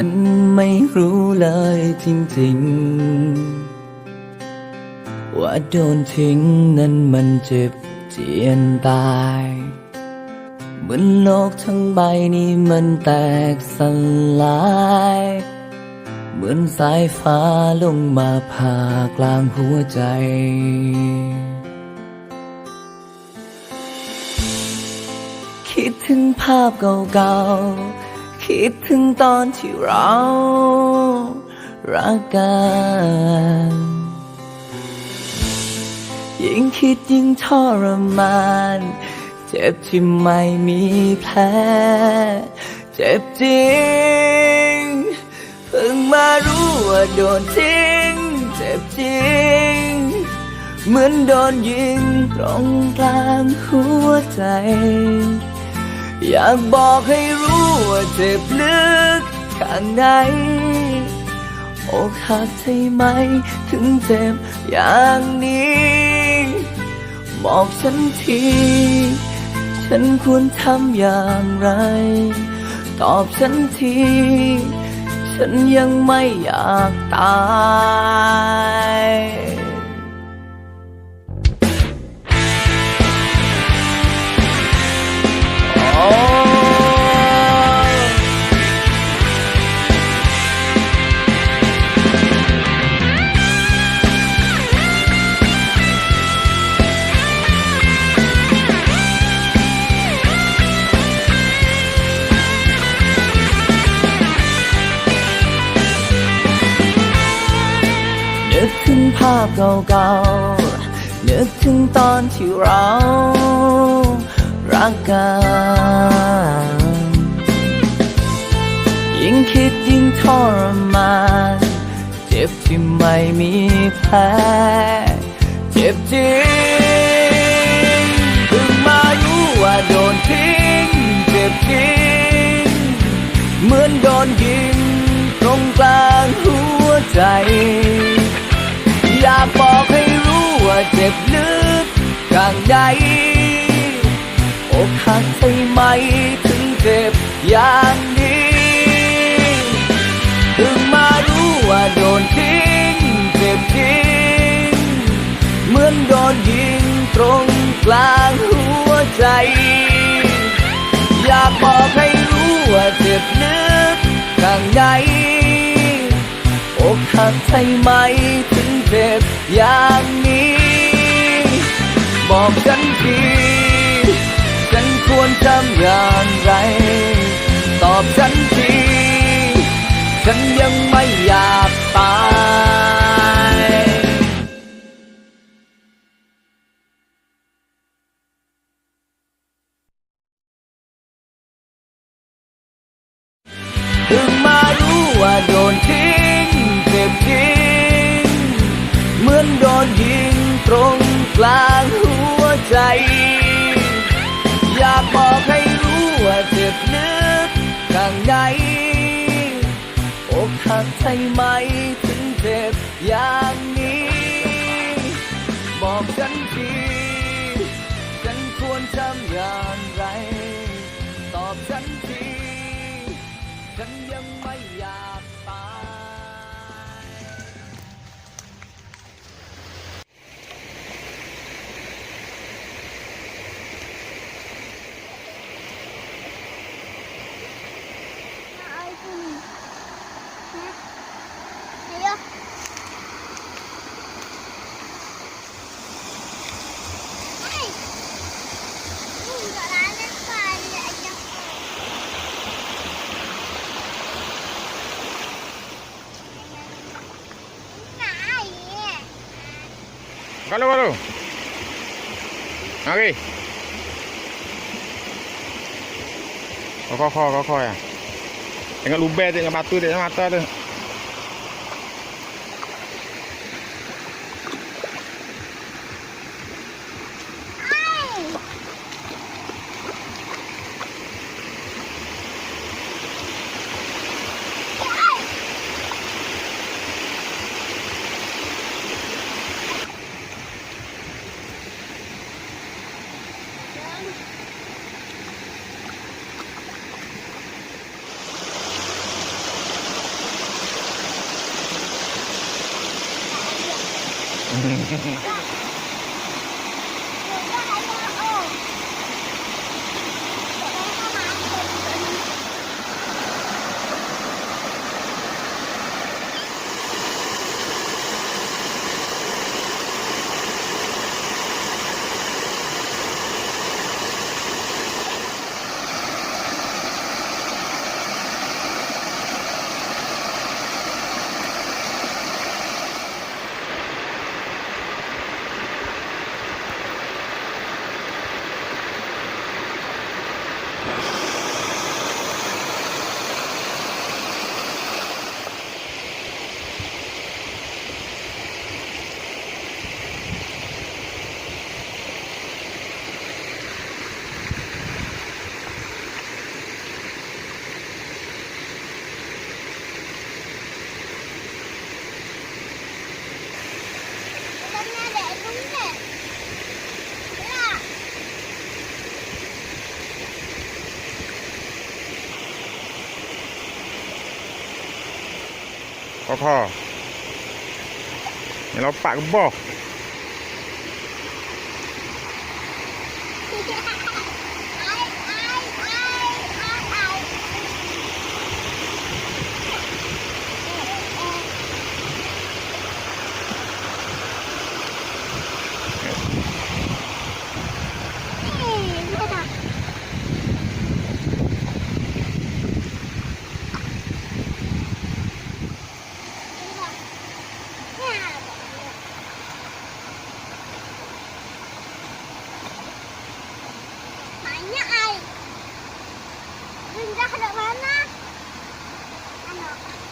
ฉันไม่รู้เลยจริงๆ ว่าโดนทิ้งนั้นมันเจ็บเจียนตายเหมือนโลกทั้งใบนี้มันแตกสลาย เหมือนสายฟ้าลงมาผ่ากลางหัวใจ คิดถึงภาพเก่าๆ คิดถึงตอนที่เรารักกัน ยิ่งคิดยิ่งทรมาน เจ็บที่ไม่มีแผล เจ็บจริง เพิ่งมารู้ว่าโดนทิ้ง เจ็บจริง เหมือนโดนยิงตรงกลางหัวใจ อยากบอกให้รู้ว่าเจ็บลึกข้างในอกหักใช่ไหม ถึงเจ็บอย่างนี้ บอกฉันที ฉันควรทำอย่างไร ตอบฉันที ฉันยังไม่อยากตายาพเก่าๆ นึกถึงตอนที่เรารักกัน ยิ่งคิดยิ่งทรมาน เจ็บที่ไม่มีแผลเจ็บจริงเพิ่งมารู้ว่าโดนทิ้ง เจ็บจริง เหมือนโดนยิงตรงกลางหัวใจากบอกให้รู้ว่าเจ็บลึกข้างในอกหักใช่ไหมถึงเจ็บอย่างนี้เพิ่งมารู้ว่าโดนทิ้งเจ็บจริงเหมือนโดนยิงตรงกลางหัวใจ อยากบอกให้รู้ว่าเจ็บลึกข้างในอกหักใช่ไหมถึง เจ็บอย่างนี้ บอกฉันทีฉันควรทำอย่างไร ตอบฉันที ฉันยังไม่อยากตายเพิ่งมา กลางหัวใจ อยากบอกให้รู้ว่าเจ็บลึกข้างในอกหักใช่ไหมถึงเจ็บอย่างนี้ บอกฉันทีฉันควรทำอย่างไร ตอบฉันทีฉันยังไม่อยากตาย Ai con Hả? Gì đó? Ai? Ừ, gọi là nó phải lại cho Nãy vậy ก็เร็วก็เร็วเอาดิก็ค่อย ๆก็ค่อยๆอะ dengan lubang dengan batu dia dengan mata tu 흔들리기 흔들리기 흔들리기 ก็ข้อเดี๋ยวเราปากบอ Pindah ke mana? Ano?